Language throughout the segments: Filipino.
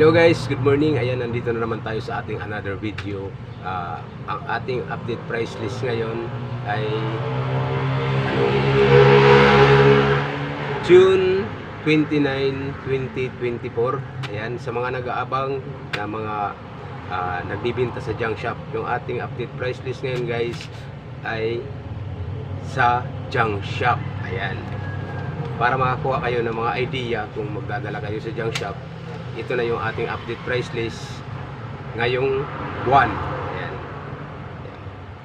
Hello guys, good morning. Ayan, nandito na naman tayo sa ating another video. Ah, ang ating update price list ngayon ay June 29, 2024. Ayan, sa mga nag-aabang na mga ah, nagbibinta sa junk shop, yung ating update price list ngayon guys ay sa junk shop. Ayan. Para makakuha kayo ng mga idea kung magdadala kayo sa junk shop, ito na yung ating update price list ngayong buwan. Ayan.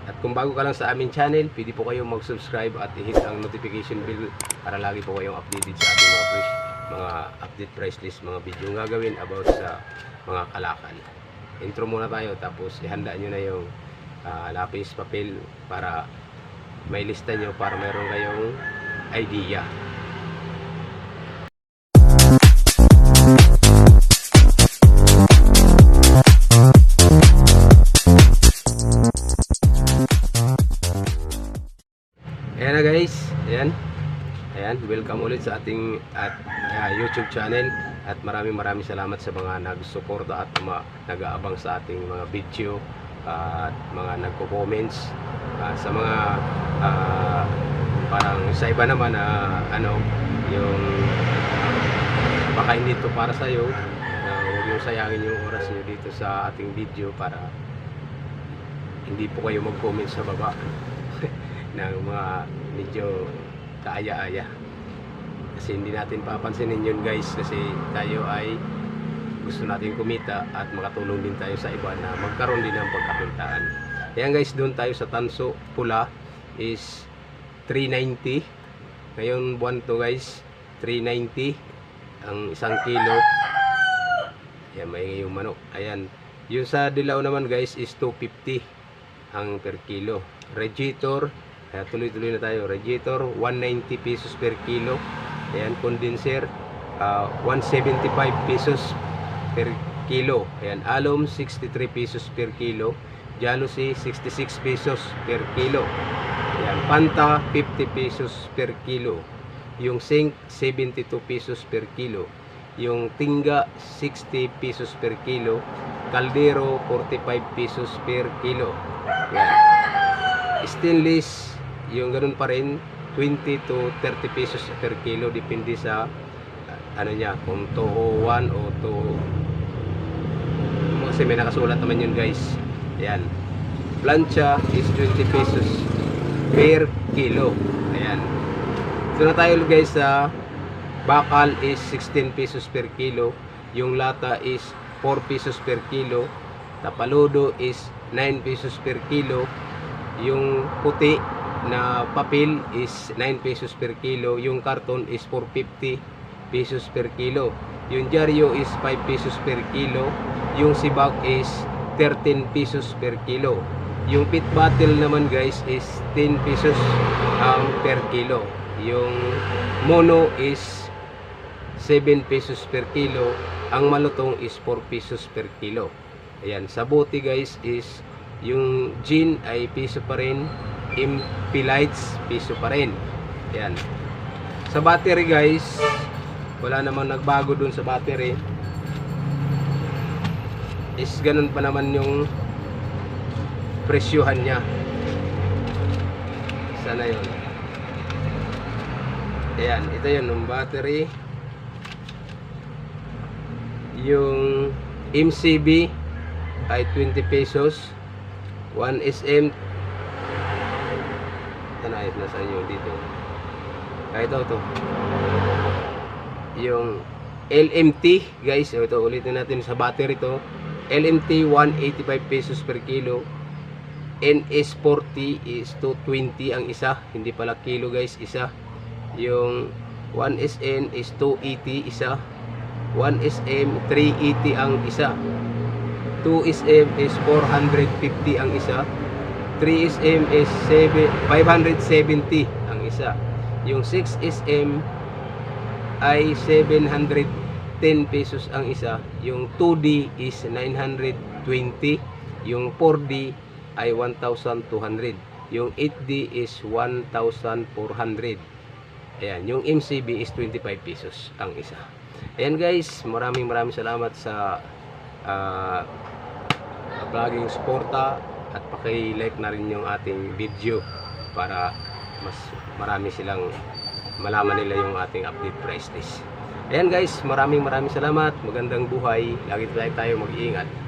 At kung bago ka lang sa aming channel, pwede po kayong mag-subscribe at i-hit ang notification bell para lagi po kayong updated sa ating mga fresh, mga update price list, mga video nga gagawin about sa mga kalakal. Intro muna tayo tapos ihanda nyo na yung ah, lapis, papel para may lista nyo para meron kayong idea. Ayan, welcome ulit sa ating at ah, YouTube channel. At maraming maraming salamat sa mga nagsuporta at mga nag-aabang sa ating mga video ah, at mga nagko-comments. Ah, sa mga ah, parang sa iba naman na ano yung baka hindi to para sa iyo huwag yung sayangin yung oras niyo dito sa ating video para hindi po kayo mag-comment sa baba ng mga medyo kaaya-aya. Kasi hindi natin papansinin yun guys kasi tayo ay gusto natin kumita at makatulong din tayo sa iba na magkaroon din ng pagkakitaan kaya guys doon tayo sa tanso pula is 390 ngayon buwan to guys 390 ang isang kilo. Yan may yung manok. Ayan yung sa dilaw naman guys is 250 ang per kilo. Radiator kaya tuloy-tuloy na tayo. Radiator 190 pesos per kilo. Ayan condenser ah, 175 pesos per kilo. Ayan alum 63 pesos per kilo. Jealousy 66 pesos per kilo. Ayan panta 50 pesos per kilo. Yung zinc 72 pesos per kilo. Yung tingga 60 pesos per kilo. Kaldero 45 pesos per kilo. Yan stainless yung ganun pa rin 20 to 30 pesos per kilo depende sa ah, ano niya kung to 1 o to kasi may nakasulat naman yun guys. Ayan. Plancha is 20 pesos per kilo. Ayan. Ito na tayo guys sa bakal is 16 pesos per kilo. Yung lata is 4 pesos per kilo. Tapaludo is 9 pesos per kilo. Yung puti na papel is 9 pesos per kilo yung karton is 450 pesos per kilo. Yung dyaryo is 5 pesos per kilo yung sibak is 13 pesos per kilo. Yung pit bottle naman guys is 10 pesos um, per kilo. Yung mono is 7 pesos per kilo ang malutong is 4 pesos per kilo. Ayan sa bote guys is yung gin ay piso pa rin MP piso pa rin. Ayan sa battery guys wala namang nagbago dun sa battery. Is ganun pa naman yung presyuhan niya. Sana yun. Ayan ito yun yung battery. Yung MCB ay 20 pesos. 1 SM ito na ayos na sa inyo dito. Ah, ito ito. Yung LMT guys. Ito ulitin natin sa battery to. LMT 185 pesos per kilo. NS40 is 220 ang isa. Hindi pala kilo guys isa. Yung 1SN is 280 isa. 1SM 380 ang isa. 2SM is 450 ang isa 3SM is 7, 570 ang isa. Yung 6SM ay 710 pesos ang isa. Yung 2D is 920 yung 4D ay 1,200 yung 8D is 1,400 ayan yung MCB is 25 pesos ang isa. Ayan guys, maraming maraming salamat sa ah, vlogging suporta. at paki-like na rin yung ating video para mas marami silang malaman nila yung ating update price list. Ayan guys, maraming maraming salamat. Magandang buhay. Lagi tayo mag-iingat.